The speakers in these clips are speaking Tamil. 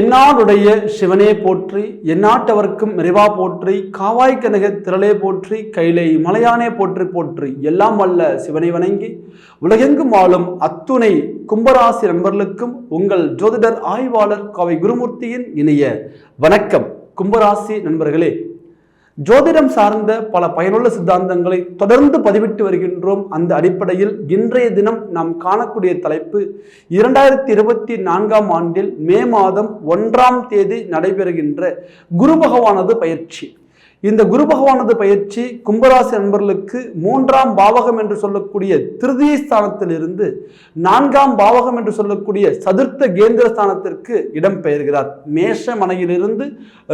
தென்னாடுடைய சிவனே போற்றி எந்நாட்டவர்க்கும் நிறைவா போற்றி காவாய் கனக திரளே போற்றி கைலை மலையானே போற்றி போற்றி எல்லாம் வல்ல சிவனை வணங்கி உலகெங்கும் வாழும் அத்துணை கும்பராசி நண்பர்களுக்கும் உங்கள் ஜோதிடர் ஆய்வாளர் காவை குருமூர்த்தியின் இணைய வணக்கம். கும்பராசி நண்பர்களே ஜோதிடம் சார்ந்த பல பயனுள்ள சித்தாந்தங்களை தொடர்ந்து பதிவிட்டு வருகின்றோம். அந்த அடிப்படையில் இன்றைய தினம் நாம் காணக்கூடிய தலைப்பு இரண்டாயிரத்தி இருபத்தி நான்காம் ஆண்டில் மே மாதம் ஒன்றாம் தேதி நடைபெறுகின்ற குரு பகவானது பயிற்சி. இந்த குரு பகவானது பயிற்சி கும்பராசி நண்பர்களுக்கு மூன்றாம் பாவகம் என்று சொல்லக்கூடிய திருதிய ஸ்தானத்திலிருந்து நான்காம் பாவகம் என்று சொல்லக்கூடிய சதுர்த்த கேந்திர ஸ்தானத்திற்கு இடம் பெயர்கிறார். மேஷ மனையிலிருந்து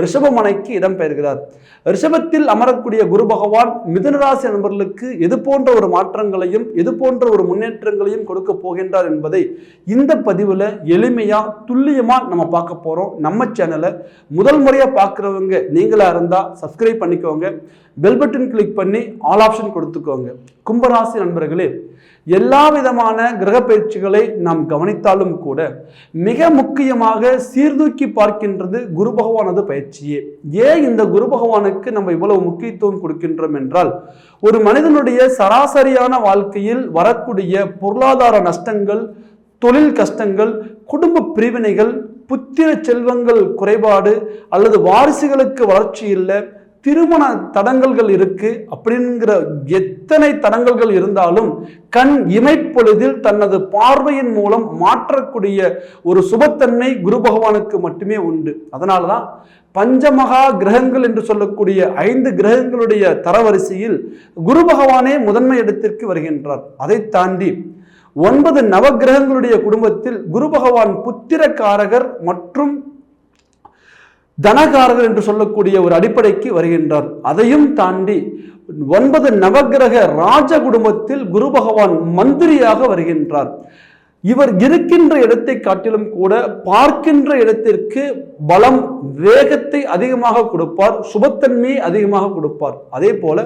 ரிஷப மனைக்கு இடம் பெயர்கிறார். ரிஷபத்தில் அமரக்கூடிய குரு பகவான் மிதுனராசி நண்பர்களுக்கு எது போன்ற ஒரு மாற்றங்களையும் எது போன்ற ஒரு முன்னேற்றங்களையும் கொடுக்க போகின்றார் என்பதை இந்த பதிவில் எளிமையா துல்லியமா நம்ம பார்க்க போறோம். நம்ம சேனலை முதல் முறையாக பார்க்குறவங்க நீங்களா இருந்தால் சப்ஸ்கிரைப் பண்ணிக்கோங்க. பெல் பட்டன் கிளிக் பண்ணி ஆல் ஆப்ஷன் கொடுத்துக்கோங்க. கும்பராசி நண்பர்களே எல்லா விதமான கிரக பயிற்சிகளை நாம் கவனித்தாலும் கூட மிக முக்கியமாக சீர்தூக்கி பார்க்கின்றது குரு பகவானது பயிற்சியே. ஏன் இந்த குரு பகவானுக்கு நம்ம இவ்வளவு முக்கியத்துவம் கொடுக்கின்றோம் என்றால் ஒரு மனிதனுடைய சராசரியான வாழ்க்கையில் வரக்கூடிய பொருளாதார நஷ்டங்கள் தொழில் கஷ்டங்கள் குடும்ப பிரிவினைகள் புத்திர செல்வங்கள் குறைபாடு அல்லது வாரிசுகளுக்கு வளர்ச்சி இல்லை திருமண தடங்கல்கள் இருக்கு அப்படிங்கிற எத்தனை தடங்கல்கள் இருந்தாலும் கண் இமைப்பொழுதில் தனது பார்வையின் மூலம் மாற்றக்கூடிய ஒரு சுபத்தன்மை குரு பகவானுக்கு மட்டுமே உண்டு. அதனாலதான் பஞ்சமகா கிரகங்கள் என்று சொல்லக்கூடிய ஐந்து கிரகங்களுடைய தரவரிசையில் குரு பகவானே முதன்மை இடத்திற்கு வருகின்றார். அதை தாண்டி ஒன்பது நவகிரகங்களுடைய குடும்பத்தில் குரு பகவான் புத்திரக்காரகர் மற்றும் தனகாரர்கள் என்று சொல்லக்கூடிய ஒரு அடிப்படைக்கு வருகின்றார். அதையும் தாண்டி ஒன்பது நவகிரக ராஜ குடும்பத்தில் குரு பகவான் மந்திரியாக வருகின்றார். இவர் இருக்கின்ற இடத்தை காட்டிலும் கூட பார்க்கின்ற இடத்திற்கு பலம் வேகத்தை அதிகமாக கொடுப்பார் சுபத்தன்மையை அதிகமாக கொடுப்பார். அதே போல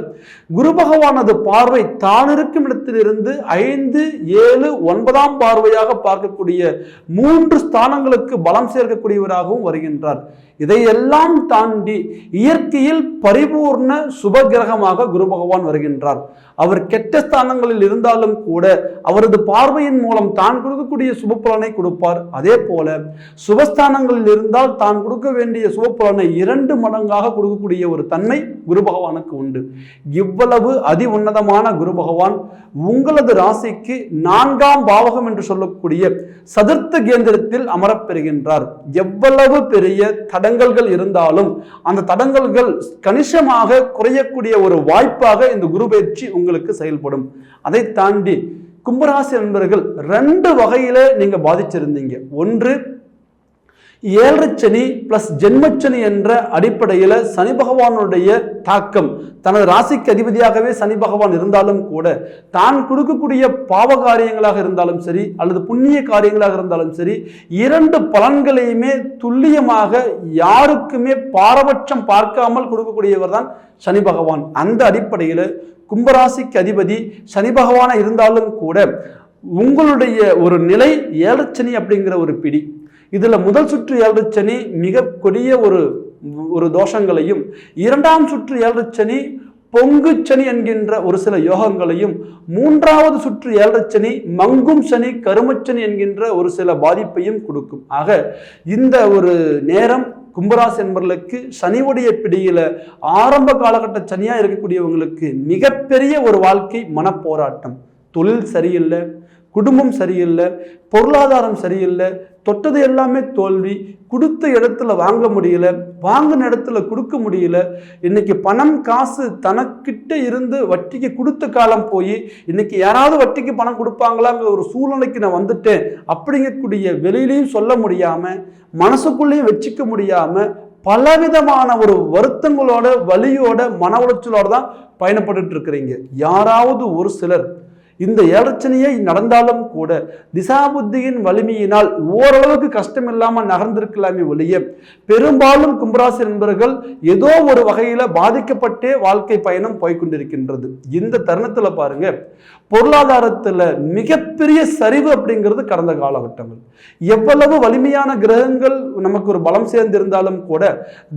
குரு பகவானது பார்வை தான் இருக்கும் இடத்திலிருந்து ஐந்து ஏழு ஒன்பதாம் பார்வையாக பார்க்கக்கூடிய மூன்று ஸ்தானங்களுக்கு பலம் சேர்க்கக்கூடியவராகவும் வருகின்றார். இதையெல்லாம் தாண்டி இயற்கையில் பரிபூர்ண சுபகிரகமாக குரு பகவான் வருகின்றார். அவர் கெட்ட ஸ்தானங்களில் இருந்தாலும் கூட அவரது பார்வையின் மூலம் தான் கொடுக்கக்கூடிய சுபபலனை கொடுப்பார். அதே போல சுபஸ்தானங்களில் இருந்தால் தான் கொடுக்க வேண்டிய சுபபலனை இரண்டு மடங்காக கொடுக்கக்கூடிய ஒரு தன்மை குரு பகவானுக்கு உண்டு. இவ்வளவு அதி உன்னதமான குரு பகவான் உங்களது ராசிக்கு நான்காம் பாவகம் என்று சொல்லக்கூடிய சதுர்த்த கேந்திரத்தில் அமரப்பெறுகின்றார் எவ்வளவு பெரிய தடங்கல்கள் இருந்தாலும் அந்த தடங்கல்கள் கணிசமாக குறையக்கூடிய ஒரு வாய்ப்பாக இந்த குரு பயிற்சி உங்களுக்கு செயல்படும். அதை தாண்டி கும்பராசி நண்பர்கள் ரெண்டு வகையில நீங்க பாதிச்சிருந்தீங்க. ஒன்று ஏழரைச்சனி ப்ளஸ் பிளஸ் ஜென்மச்சனி என்ற அடிப்படையில் சனி பகவானுடைய தாக்கம். தனது ராசிக்கு அதிபதியாகவே சனி பகவான் இருந்தாலும் கூட தான் கொடுக்கக்கூடிய பாவ காரியங்களாக இருந்தாலும் சரி அல்லது புண்ணிய காரியங்களாக இருந்தாலும் சரி இரண்டு பலன்களையுமே துல்லியமாக யாருக்குமே பாரபட்சம் பார்க்காமல் கொடுக்கக்கூடியவர் தான் சனி பகவான். அந்த அடிப்படையில் கும்பராசிக்கு அதிபதி சனி பகவானாக இருந்தாலும் கூட உங்களுடைய ஒரு நிலை ஏழச்சனி அப்படிங்கிற ஒரு பிடி. இதில் முதல் சுற்று ஏழச்சனி மிக கொடிய ஒரு ஒரு தோஷங்களையும் இரண்டாம் சுற்று ஏழச்சனி பொங்கு சனி என்கின்ற ஒரு சில யோகங்களையும் மூன்றாவது சுற்று ஏழரை சனி மங்கும் சனி கருமச்சனி என்கின்ற ஒரு சில பாதிப்பையும் கொடுக்கும். ஆக இந்த ஒரு நேரம் கும்பராசி என்பர்களுக்கு சனிவுடைய பிடியில் ஆரம்ப காலகட்ட சனியாக இருக்கக்கூடியவங்களுக்கு மிகப்பெரிய ஒரு வாழ்க்கை மனப்போராட்டம். தொழில் சரியில்லை குடும்பம் சரியில்லை பொருளாதாரம் சரியில்லை தொட்டது எல்லாமே தோல்வி. கொடுத்த இடத்துல வாங்க முடியல. வாங்கின இடத்துல கொடுக்க முடியல. இன்னைக்கு பணம் காசு தனக்கிட்ட இருந்து வட்டிக்கு கொடுத்த காலம் போய் இன்னைக்கு யாராவது வட்டிக்கு பணம் கொடுப்பாங்களாங்கிற ஒரு சூழ்நிலைக்கு நான் வந்துட்டேன். அப்படிங்கக்கூடிய வெளியிலையும் சொல்ல முடியாமல் மனசுக்குள்ளேயும் வச்சுக்க முடியாமல் பலவிதமான ஒரு வருத்தங்களோட வலியோட மன உளைச்சலோட தான் பயணப்பட்டு இருக்கிறீங்க. யாராவது ஒரு சிலர் இந்த ஏலச்சனையே நடந்தாலும் கூட திசாபுத்தியின் வலிமையினால் ஓரளவுக்கு கஷ்டம் இல்லாமல் நகர்ந்திருக்கலாமே ஒழிய பெரும்பாலும் கும்பராசி நண்பர்கள் ஏதோ ஒரு வகையில் பாதிக்கப்பட்டே வாழ்க்கை பயணம் போய்கொண்டிருக்கின்றது. இந்த தருணத்தில் பாருங்க பொருளாதாரத்துல மிகப்பெரிய சரிவு அப்படிங்கிறது கடந்த காலகட்டங்கள். எவ்வளவு வலிமையான கிரகங்கள் நமக்கு ஒரு பலம் சேர்ந்திருந்தாலும் கூட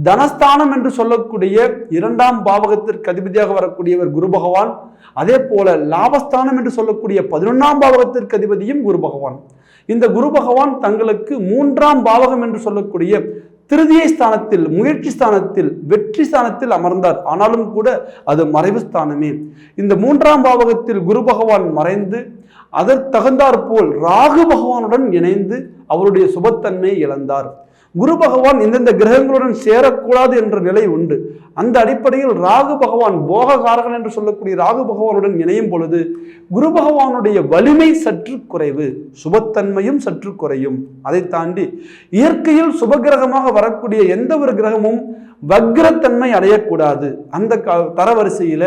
தனஸ்தானம் என்று சொல்லக்கூடிய இரண்டாம் பாவகத்திற்கு அதிபதியாக வரக்கூடியவர் குரு பகவான் அதே போல லாபஸ்தானம் என்று சொல்லக்கூடிய பதினொன்றாம் பாவகத்திற்கு அதிபதியும் குரு பகவான். இந்த குரு பகவான் தங்களுக்கு மூன்றாம் பாவகம் என்று சொல்லக்கூடிய திருதியை ஸ்தானத்தில் முயற்சி ஸ்தானத்தில் வெற்றி ஸ்தானத்தில் அமர்ந்தார். ஆனாலும் கூட அது மறைவு ஸ்தானமே. இந்த மூன்றாம் பாவகத்தில் குரு பகவான் மறைந்து அதற்கு தகுந்தாற்போல் ராகு பகவானுடன் இணைந்து அவருடைய சுபத்தன்மையை இழந்தார். குரு பகவான் இந்தந்த கிரகங்களுடன் சேரக்கூடாது என்ற நிலை உண்டு. அந்த அடிப்படையில் ராகு பகவான் போககாரகன் என்று சொல்லக்கூடிய ராகு பகவானுடன் இணையும் பொழுது குரு பகவானுடைய வலிமை சற்று குறைவு சுபத்தன்மையும் சற்று குறையும். அதை தாண்டி இயற்கையில் சுபகிரகமாக வரக்கூடிய எந்த ஒரு கிரகமும் வக்ரத்தன்மை அடையக்கூடாது. அந்த தரவரிசையில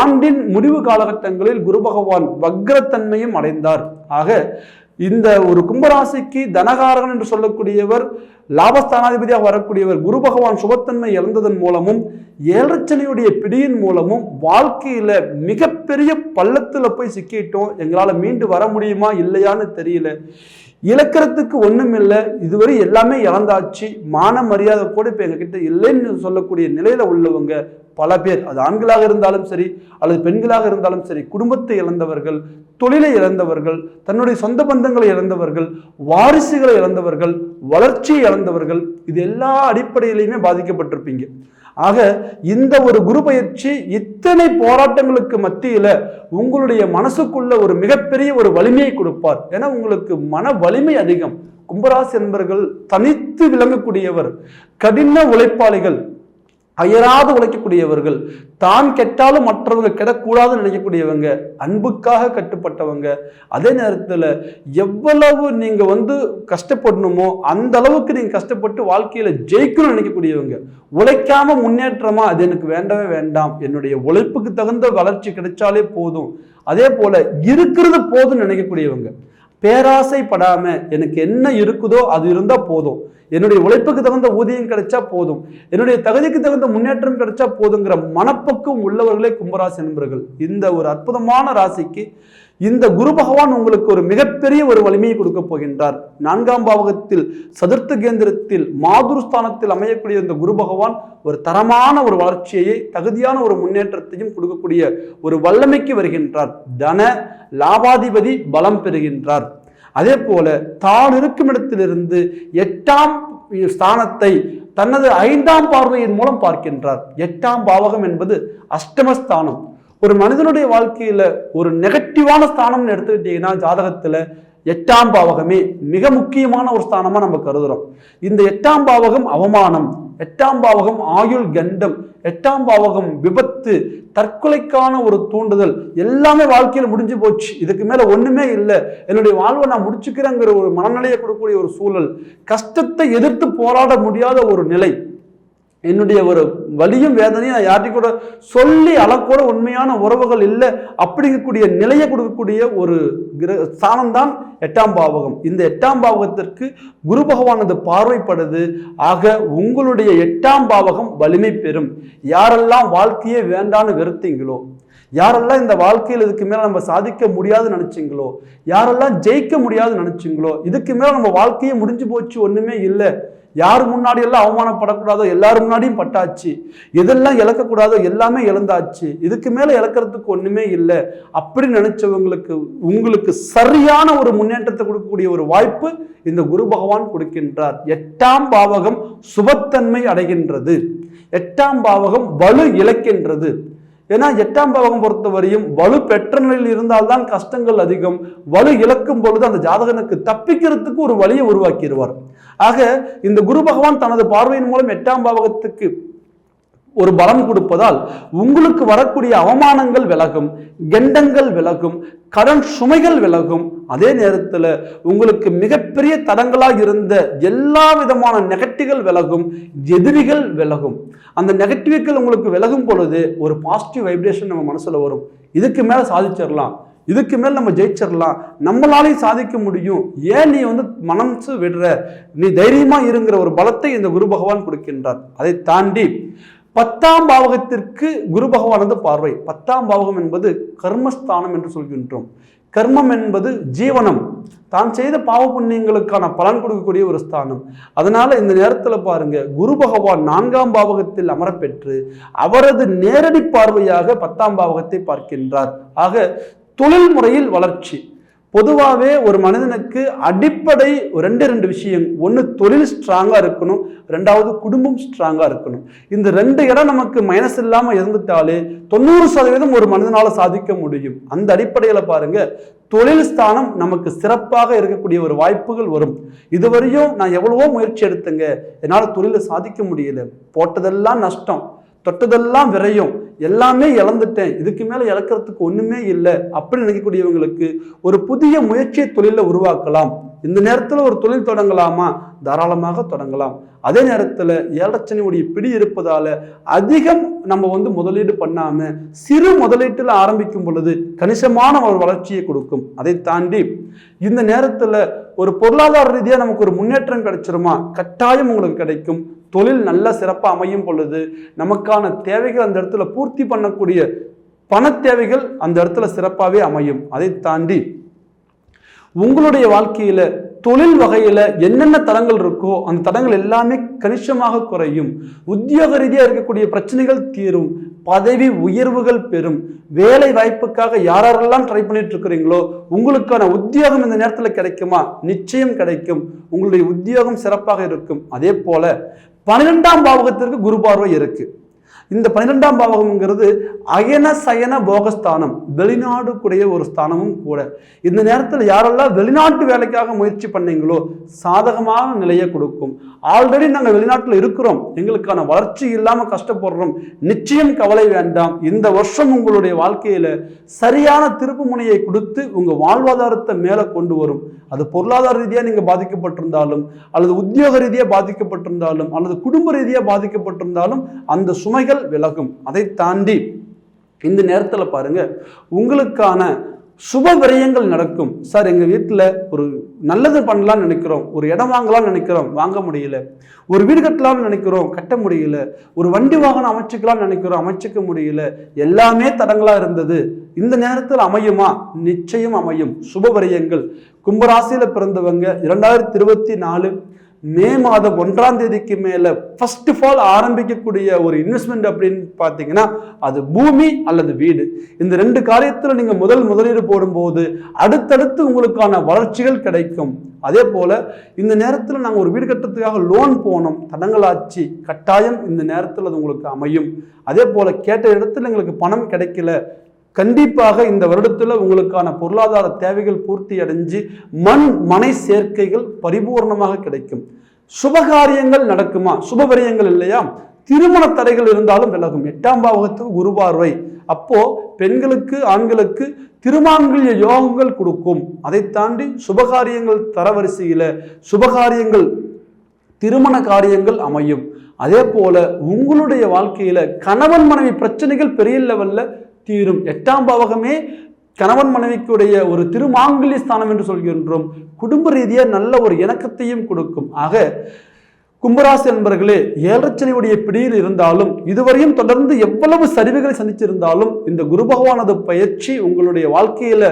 ஆண்டின் முடிவு காலகட்டங்களில் குரு பகவான் வக்ரத்தன்மையும் அடைந்தார். ஆக இந்த ஒரு கும்பராசிக்கு தனகாரகன் என்று சொல்லக்கூடியவர் லாபஸ்தானாதிபதியாக வரக்கூடியவர் குரு பகவான் சுபத்தன்மை இழந்ததன் மூலமும் ஏழச்சனையுடைய பிடியின் மூலமும் வாழ்க்கையில மிகப்பெரிய பள்ளத்துல போய் சிக்கிட்டோம். எங்களால் மீண்டு வர முடியுமா இல்லையான்னு தெரியல. இழக்கிறதுக்கு ஒன்றும் இல்லை. இதுவரை எல்லாமே இழந்தாச்சு. மான மரியாதை கூட இப்போ எங்ககிட்ட இல்லைன்னு சொல்லக்கூடிய நிலையில உள்ளவங்க பல பேர் அது ஆண்களாக இருந்தாலும் சரி அல்லது பெண்களாக இருந்தாலும் சரி குடும்பத்தை இழந்தவர்கள் தொழிலை இழந்தவர்கள் தன்னுடைய சொந்த பந்தங்களை இழந்தவர்கள் வாரிசுகளை இழந்தவர்கள் வளர்ச்சியை இழந்தவர்கள் இது எல்லா அடிப்படையிலையுமே பாதிக்கப்பட்டிருப்பீங்க. ஆக இந்த ஒரு குரு பயிற்சி இத்தனை போராட்டங்களுக்கு மத்தியில உங்களுடைய மனசுக்குள்ள ஒரு மிகப்பெரிய ஒரு வலிமையை கொடுப்பார். ஏன்னா உங்களுக்கு மன வலிமை அதிகம். கும்பராசி என்பர்கள் தனித்து விளங்கக்கூடியவர். கடின உழைப்பாளிகள். அயராது உழைக்கக்கூடியவர்கள் தான் கெட்டாலும் மற்றவங்க கெடக்கூடாதுன்னு நினைக்கக்கூடியவங்க அன்புக்காக கட்டுப்பட்டவங்க அதே நேரத்தில் எவ்வளவு நீங்கள் வந்து கஷ்டப்படணுமோ அந்த அளவுக்கு நீங்கள் கஷ்டப்பட்டு வாழ்க்கையில் ஜெயிக்கணும்னு நினைக்கக்கூடியவங்க உழைக்காம முன்னேற்றமா அது எனக்கு வேண்டவே வேண்டாம். என்னுடைய உழைப்புக்கு தகுந்த வளர்ச்சி கிடைச்சாலே போதும். அதே போல இருக்கிறது போதும்னு நினைக்கக்கூடியவங்க பேராசைப்படாமல் எனக்கு என்ன இருக்குதோ அது இருந்தால் போதும். என்னுடைய உழைப்புக்கு தகுந்த ஊதியம் கிடைச்சா போதும். என்னுடைய தகுதிக்கு தகுந்த முன்னேற்றம் கிடைச்சா போதுங்கிற மனப்பக்கம் உள்ளவர்களே கும்பராசி நண்பர்கள் இந்த ஒரு அற்புதமான ராசிக்கு இந்த குரு பகவான் உங்களுக்கு ஒரு மிகப்பெரிய ஒரு வலிமையை கொடுக்க போகின்றார். நான்காம் பாவகத்தில் சதுர்த்த கேந்திரத்தில் மாதுருஸ்தானத்தில் அமையக்கூடிய இந்த குரு பகவான் ஒரு தரமான ஒரு வளர்ச்சியை தகுதியான ஒரு முன்னேற்றத்தையும் கொடுக்கக்கூடிய ஒரு வல்லமைக்கு வருகின்றார். தன லாபாதிபதி பலம் பெறுகின்றார். அதே போல தான் இருக்கும் இடத்திலிருந்து எட்டாம் ஸ்தானத்தை தனது ஐந்தாம் பார்வையின் மூலம் பார்க்கின்றார். எட்டாம் பாவகம் என்பது அஷ்டமஸ்தானம். ஒரு மனிதனுடைய வாழ்க்கையில ஒரு நெகட்டிவான ஸ்தானம்னு எடுத்துக்கிட்டீங்கன்னா ஜாதகத்துல எட்டாம் பாவகமே மிக முக்கியமான ஒரு ஸ்தானமா நம்ம கருதுறோம். இந்த எட்டாம் பாவகம் அவமானம் எட்டாம் பாவகம் ஆயுள் கண்டம் எட்டாம் பாவகம் விபத்து தற்கொலைக்கான ஒரு தூண்டுதல் எல்லாமே வாழ்க்கையில் முடிஞ்சு போச்சு. இதுக்கு மேல ஒண்ணுமே இல்லை. என்னுடைய வாழ்வை நான் முடிச்சுக்கிறேங்கிற ஒரு மனநிலையை கொடுக்கக்கூடிய ஒரு சூழல் கஷ்டத்தை எதிர்த்து போராட முடியாத ஒரு நிலை. என்னுடைய ஒரு வலியும் வேதனையும் நான் யார்ட்டையும் கூட சொல்லி அளக்கூட உண்மையான உறவுகள் இல்லை அப்படிங்கக்கூடிய நிலையை கொடுக்கக்கூடிய ஒரு கிர ஸ்தானம் தான் எட்டாம் பாவகம். இந்த எட்டாம் பாவகத்திற்கு குரு பகவானது பார்வைப்படுது. ஆக உங்களுடைய எட்டாம் பாவகம் வலிமை பெறும். யாரெல்லாம் வாழ்க்கையே வேண்டான்னு வெறுத்தீங்களோ யாரெல்லாம் இந்த வாழ்க்கையில் இதுக்கு மேலே நம்ம சாதிக்க முடியாதுன்னு நினச்சிங்களோ யாரெல்லாம் ஜெயிக்க முடியாதுன்னு நினச்சிங்களோ இதுக்கு மேலே நம்ம வாழ்க்கையே முடிஞ்சு போச்சு ஒன்றுமே இல்லை. யார் முன்னாடி எல்லாம் அவமானப்படக்கூடாதோ எல்லாரும் முன்னாடியும் பட்டாச்சு. எதெல்லாம் இழக்கக்கூடாதோ எல்லாமே இழந்தாச்சு. இதுக்கு மேலே இழக்கிறதுக்கு ஒன்றுமே இல்லை. அப்படி நினைச்சவங்களுக்கு உங்களுக்கு சரியான ஒரு முன்னேற்றத்தை கொடுக்கக்கூடிய ஒரு வாய்ப்பு இந்த குரு பகவான் கொடுக்கின்றார். எட்டாம் பாவகம் சுபத்தன்மை அடைகின்றது. எட்டாம் பாவகம் வலு இழக்கின்றது. ஏன்னா எட்டாம் பாவகம் பொறுத்தவரையும் வலு பெற்ற நிலையில் இருந்தால்தான் கஷ்டங்கள் அதிகம். வலு இழக்கும் பொழுது அந்த ஜாதகனுக்கு தப்பிக்கிறதுக்கு ஒரு வழியை உருவாக்கிடுவார். ஆக இந்த குரு பகவான் தனது பார்வையின் மூலம் எட்டாம் பாவகத்துக்கு ஒரு பலம் கொடுப்பதால் உங்களுக்கு வரக்கூடிய அவமானங்கள் விலகும் கெண்டங்கள் விலகும் கடன் சுமைகள் விலகும். அதே நேரத்தில் உங்களுக்கு மிகப்பெரிய தடங்களாக இருந்த எல்லா விதமான நெகட்டிவ்கள் விலகும் எதிரிகள் விலகும். அந்த நெகட்டிவ்கள் உங்களுக்கு விலகும் பொழுது ஒரு பாசிட்டிவ் வைப்ரேஷன் நம்ம மனசில் வரும். இதுக்கு மேலே சாதிச்சிடலாம் இதுக்கு மேல் நம்ம ஜெயிச்சிடலாம் நம்மளாலையும் சாதிக்க முடியும். ஏன் நீ வந்து மனசு விடுற? நீ தைரியமாக இருங்கிற ஒரு பலத்தை இந்த குரு பகவான் கொடுக்கின்றார். அதை தாண்டி பத்தாம் பாவகத்திற்கு குரு பகவானது பார்வை. பத்தாம் பாவகம் என்பது கர்மஸ்தானம் என்று சொல்கின்றோம். கர்மம் என்பது ஜீவனம். தான் செய்த பாவ புண்ணியங்களுக்கான பலன் கொடுக்கக்கூடிய ஒரு ஸ்தானம். அதனால இந்த நேரத்தில் பாருங்க குரு பகவான் நான்காம் பாவகத்தில் அமரப்பெற்று அவரது நேரடி பார்வையாக பத்தாம் பாவகத்தை பார்க்கின்றார். ஆக தொழில் முறையில் வளர்ச்சி. பொதுவாகவே ஒரு மனிதனுக்கு அடிப்படை ரெண்டு ரெண்டு விஷயம். ஒன்று தொழில் ஸ்ட்ராங்காக இருக்கணும். ரெண்டாவது குடும்பம் ஸ்ட்ராங்காக இருக்கணும். இந்த ரெண்டு இடம் நமக்கு மைனஸ் இல்லாமல் இருந்துட்டாலே தொண்ணூறு சதவீதம் ஒரு மனிதனால் சாதிக்க முடியும். அந்த அடிப்படையில் பாருங்க தொழில் ஸ்தானம் நமக்கு சிறப்பாக இருக்கக்கூடிய ஒரு வாய்ப்புகள் வரும். இதுவரையும் நான் எவ்வளவோ முயற்சி எடுத்தேங்க. என்னால் தொழிலை சாதிக்க முடியல. போட்டதெல்லாம் நஷ்டம். தொட்டதெல்லாம் விரையும். எல்லாமே இழந்துட்டேன். இதுக்கு மேலே இழக்கிறதுக்கு ஒன்றுமே இல்லை. அப்படின்னு நினைக்கக்கூடியவங்களுக்கு ஒரு புதிய முயற்சியை தொழிலில் உருவாக்கலாம். இந்த நேரத்தில் ஒரு தொழில் தொடங்கலாமா? தாராளமாக தொடங்கலாம். அதே நேரத்தில் ஏழச்சனியுடைய பிடி இருப்பதால் அதிகம் நம்ம வந்து முதலீடு பண்ணாமல் சிறு முதலீட்டில் ஆரம்பிக்கும் பொழுது கணிசமான ஒரு வளர்ச்சியை கொடுக்கும். அதை தாண்டி இந்த நேரத்தில் ஒரு பொருளாதார ரீதியாக நமக்கு ஒரு முன்னேற்றம் கிடைச்சிருமா? கட்டாயம் உங்களுக்கு கிடைக்கும். தொழில் நல்ல சிறப்பாக அமையும் பொழுது நமக்கான தேவைகள் அந்த இடத்துல பூர்த்தி பண்ணக்கூடிய பண தேவைகள் அந்த இடத்துல சிறப்பாகவே அமையும். அதை தாண்டி உங்களுடைய வாழ்க்கையில தொழில் வகையில என்னென்ன தடங்கள் இருக்கோ அந்த தடங்கள் எல்லாமே கணிசமாக குறையும். உத்தியோக ரீதியாக இருக்கக்கூடிய பிரச்சனைகள் தீரும். பதவி உயர்வுகள் பெறும். வேலை வாய்ப்புக்காக யாரெல்லாம் ட்ரை பண்ணிட்டு இருக்கிறீங்களோ உங்களுக்கான உத்தியோகம் இந்த நேரத்தில் கிடைக்குமா? நிச்சயம் கிடைக்கும். உங்களுடைய உத்தியோகம் சிறப்பாக இருக்கும். அதே போல பன்னிரெண்டாம் பாவகத்திற்கு குரு பார்வை இந்த பன்னிரெண்டாம் பாவகம்ங்கிறது அயன சயன போகஸ்தானம் வெளிநாடு கூடிய ஒரு ஸ்தானமும் கூட. இந்த நேரத்தில் யாரெல்லாம் வெளிநாட்டு வேலைக்காக முயற்சி பண்ணீங்களோ சாதகமான நிலையை கொடுக்கும். ஆல்ரெடி நாங்கள் வெளிநாட்டில் இருக்கிறோம். எங்களுக்கான வளர்ச்சி இல்லாமல் கஷ்டப்படுறோம். நிச்சயம் கவலை வேண்டாம். இந்த வருஷம் உங்களுடைய வாழ்க்கையில சரியான திருப்பு முனையை கொடுத்து உங்க வாழ்வாதாரத்தை மேலே கொண்டு வரும். அது பொருளாதார ரீதியாக நீங்க பாதிக்கப்பட்டிருந்தாலும் அல்லது உத்தியோக ரீதியாக பாதிக்கப்பட்டிருந்தாலும் அல்லது குடும்ப ரீதியாக பாதிக்கப்பட்டிருந்தாலும் அந்த சுமைகள் விலகும். அதை தாண்டி இந்த நேரத்தில் பாருங்க உங்களுக்கான சுப விரயங்கள் நடக்கும். சார் எங்கள் வீட்டில் ஒரு நல்லது பண்ணலாம்னு நினைக்கிறோம் ஒரு இடம் வாங்கலாம்னு நினைக்கிறோம் வாங்க முடியல. ஒரு வீடு கட்டலாம்னு நினைக்கிறோம் கட்ட முடியல. ஒரு வண்டி வாகனம் அமைச்சிக்கலாம்னு நினைக்கிறோம் அமைச்சிக்க முடியல. எல்லாமே தடங்களாக இருந்தது. இந்த நேரத்தில் அமையுமா? நிச்சயம் அமையும். சுப விரயங்கள். கும்பராசியில் பிறந்தவங்க இரண்டாயிரத்தி இருபத்தி நாலு மே மாதம் ஒன்றாம் தேதிக்கு மேலே ஃபர்ஸ்ட் ஆஃப் ஆல் ஆரம்பிக்கக்கூடிய ஒரு இன்வெஸ்ட்மெண்ட் அப்படின்னு பார்த்தீங்கன்னா அது பூமி அல்லது வீடு. இந்த ரெண்டு காரியத்தில் நீங்கள் முதல் முதலீடு போடும்போது அடுத்தடுத்து உங்களுக்கான வளர்ச்சிகள் கிடைக்கும். அதே போல் இந்த நேரத்தில் நாங்கள் ஒரு வீடு கட்டுறதுக்காக லோன் போனோம். தடங்களாச்சு. கட்டாயம் இந்த நேரத்தில் அது உங்களுக்கு அமையும். அதே போல் கேட்ட இடத்துல எங்களுக்கு பணம் கிடைக்கல. கண்டிப்பாக இந்த வருடத்தில் உங்களுக்கான பொருளாதார தேவைகள் பூர்த்தி அடைஞ்சு மண் மனை சேர்க்கைகள் பரிபூர்ணமாக கிடைக்கும். சுபகாரியங்கள் நடக்குமா? சுபவரியங்கள் இல்லையா? திருமண தடைகள் இருந்தாலும் விலகும். எட்டாம் பாவகத்துக்கு குருபார்வை அப்போ பெண்களுக்கு ஆண்களுக்கு திருமாங்கல்ய யோகங்கள் கொடுக்கும். அதை தாண்டி சுபகாரியங்கள் தரவரிசையில் சுபகாரியங்கள் திருமண காரியங்கள் அமையும். அதே போல உங்களுடைய வாழ்க்கையில கணவன் மனைவி பிரச்சனைகள் பெரிய லெவல்ல தீரும். எட்டாம் பாவகமே கணவன் மனைவிக்குடைய ஒரு திருமாங்கல்ய ஸ்தானம் என்று சொல்கின்றோம். குடும்ப ரீதியாக நல்ல ஒரு இணக்கத்தையும் கொடுக்கும். ஆக கும்பராசி என்பர்களே ஏழரச்சனையுடைய பிடியில் இருந்தாலும் இதுவரையும் தொடர்ந்து எவ்வளவு சரிவுகளை சந்திச்சிருந்தாலும் இந்த குரு பகவானது பயிற்சி உங்களுடைய வாழ்க்கையில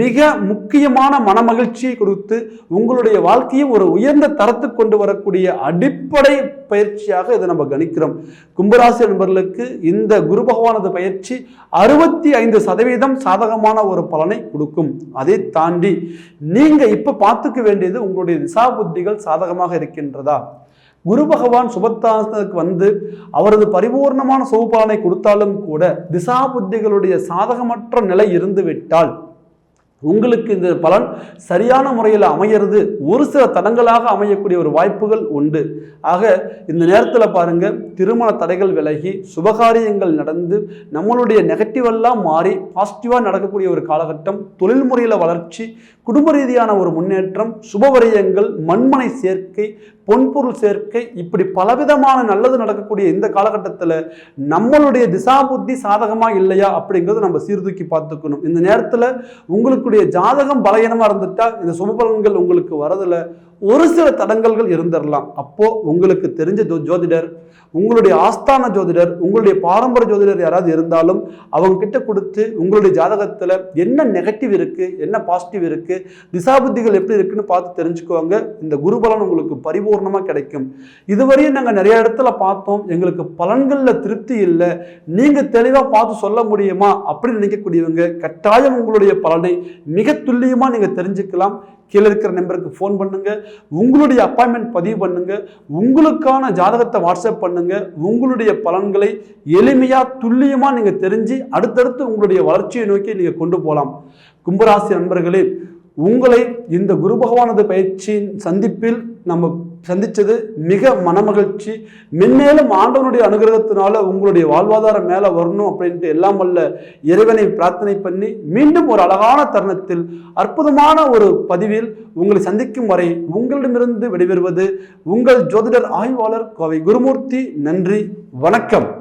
மிக முக்கியமான மனமகிழ்ச்சியை கொடுத்து உங்களுடைய வாழ்க்கையை ஒரு உயர்ந்த தரத்துக்கு கொண்டு வரக்கூடிய அடிப்படை பயிற்சியாக இதை நம்ம கணிக்கிறோம். கும்பராசி நண்பர்களுக்கு இந்த குரு பகவானது பயிற்சி அறுபத்தி ஐந்து சதவீதம் சாதகமான ஒரு பலனை கொடுக்கும். அதை தாண்டி நீங்க இப்ப பார்த்துக்க வேண்டியது உங்களுடைய திசா புத்திகள் சாதகமாக இருக்கின்றதா? குரு பகவான் சுபத்தாசனத்துக்கு வந்து அவரது பரிபூர்ணமான சோபானை கொடுத்தாலும் கூட திசா புத்திகளுடைய சாதகமற்ற நிலை இருந்துவிட்டால் உங்களுக்கு இந்த பலன் சரியான முறையில் அமையிறது. ஒரு சில தடங்களாக அமையக்கூடிய ஒரு வாய்ப்புகள் உண்டு. ஆக இந்த நேரத்தில் பாருங்க திருமண தடைகள் விலகி சுபகாரியங்கள் நடந்து நம்மளுடைய நெகட்டிவ் எல்லாம் மாறி பாசிட்டிவாக நடக்கக்கூடிய ஒரு காலகட்டம் தொழில் முறையில் வளர்ச்சி குடும்ப ரீதியான ஒரு முன்னேற்றம் சுபவரியங்கள் மண்மனை சேர்க்கை பொன்பொருள் சேர்க்கை இப்படி பலவிதமான நல்லது நடக்கக்கூடிய இந்த காலகட்டத்தில் நம்மளுடைய திசா புத்தி சாதகமாக இல்லையா அப்படிங்கிறத நம்ம சீர்தூக்கி பார்த்துக்கணும். இந்த நேரத்தில் உங்களுக்குடைய ஜாதகம் பலகீனமாக இருந்துட்டா இந்த சுபபலன்கள் உங்களுக்கு வரதில்லை ஒரு சில தடங்கல்கள் இருந்துடலாம் அப்போது உங்களுக்கு தெரிஞ்ச ஜோ- ஜோதிடர் உங்களுடைய ஆஸ்தான ஜோதிடர் உங்களுடைய பாரம்பரிய ஜோதிடர் யாராவது இருந்தாலும் அவங்க கிட்ட கொடுத்து உங்களுடைய ஜாதகத்தில் என்ன நெகட்டிவ் இருக்குது என்ன பாசிட்டிவ் இருக்குது திசாபுத்திகள் எப்படி இருக்குன்னு பார்த்து தெரிஞ்சுக்குவாங்க இந்த குருபலன் உங்களுக்கு பரிபூர்ணமாக கிடைக்கும். இதுவரையும் நாங்கள் நிறைய இடத்துல பார்த்தோம். எங்களுக்கு பலன்களில் திருப்தி இல்லை. நீங்கள் தெளிவாக பார்த்து சொல்ல முடியுமா? அப்படின்னு நினைக்கக்கூடியவங்க கட்டாயம் உங்களுடைய பலனை மிக துல்லியமாக நீங்கள் தெரிஞ்சுக்கலாம். கீழே இருக்கிற நம்பருக்கு ஃபோன் பண்ணுங்க. உங்களுடைய அப்பாயின்மெண்ட் பதிவு பண்ணுங்க. உங்களுக்கான ஜாதகத்தை வாட்ஸ்அப் பண்ணுங்க. உங்களுடைய பலன்களை எளிமையா துல்லியமா நீங்க தெரிஞ்சு அடுத்தடுத்து உங்களுடைய வளர்ச்சியை நோக்கி நீங்க கொண்டு போகலாம் கும்பராசி நண்பர்களே உங்களை இந்த குரு பகவானது பயிற்சியின் சந்திப்பில் நம்ம சந்தித்தது மிக மனமகிழ்ச்சி. மென்மேலும் ஆண்டவனுடைய அனுகிரகத்தினால உங்களுடைய வாழ்வாதாரம் மேலே வரணும் அப்படின்ட்டு எல்லாம் வல்ல இறைவனை பிரார்த்தனை பண்ணி மீண்டும் ஒரு அழகான தருணத்தில் அற்புதமான ஒரு பதிவில் உங்களை சந்திக்கும் வரை உங்களிடமிருந்து விடைபெறுவது உங்கள் ஜோதிடர் ஆய்வாளர் கோவை குருமூர்த்தி. நன்றி வணக்கம்.